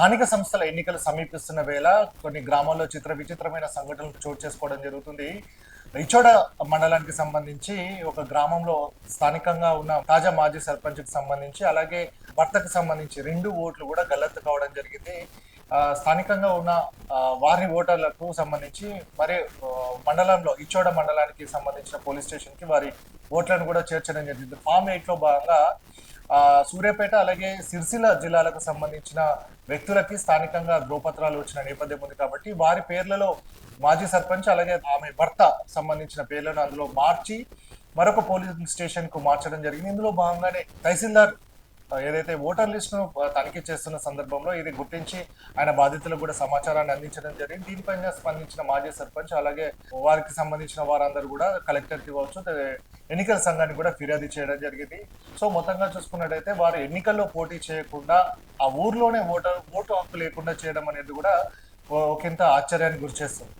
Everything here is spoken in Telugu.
స్థానిక సంస్థల ఎన్నికలు సమీపిస్తున్న వేళ కొన్ని గ్రామాల్లో చిత్ర విచిత్రమైన సంఘటనలు చోటు చేసుకోవడం జరుగుతుంది. ఇచోడ మండలానికి సంబంధించి ఒక గ్రామంలో స్థానికంగా ఉన్న తాజా మాజీ సర్పంచ్కి సంబంధించి అలాగే భర్తకు సంబంధించి రెండు ఓట్లు కూడా గల్లత్తు కావడం జరిగింది. స్థానికంగా ఉన్న వారి ఓటర్లకు సంబంధించి మరి మండలంలో ఇచ్చోడ మండలానికి సంబంధించిన పోలీస్ స్టేషన్కి వారి ఓట్లను కూడా చేర్చడం జరిగింది. ఫామ్ ఎయిట్లో భాగంగా సూర్యాపేట అలాగే సిరిసిల్ల జిల్లాలకు సంబంధించిన వ్యక్తులకి స్థానికంగా ధ్రువపత్రాలు వచ్చిన నేపథ్యం ఉంది కాబట్టి వారి పేర్లలో మాజీ సర్పంచ్ అలాగే ఆమె భర్త సంబంధించిన పేర్లను అందులో మార్చి మరొక పోలీస్ స్టేషన్కు మార్చడం జరిగింది. ఇందులో భాగంగానే తహసీల్దార్ ఏదైతే ఓటర్ లిస్ట్ను తనిఖీ చేస్తున్న సందర్భంలో ఇది గుర్తించి ఆయన బాధితులకు కూడా సమాచారాన్ని అందించడం జరిగింది. దీనిపైన స్పందించిన మాజీ సర్పంచ్ అలాగే వారికి సంబంధించిన వారందరూ కూడా కలెక్టర్ ఇవ్వచ్చు. ఎన్నికల సంఘానికి కూడా ఫిర్యాదు చేయడం జరిగింది. సో మొత్తంగా చూసుకున్నట్టయితే వారు ఎన్నికల్లో పోటీ చేయకుండా ఆ ఊర్లోనే ఓటర్ ఓటు హక్కు లేకుండా చేయడం అనేది కూడా ఓ- ఒకంత ఆశ్చర్యానికి గురి చేస్తుంది.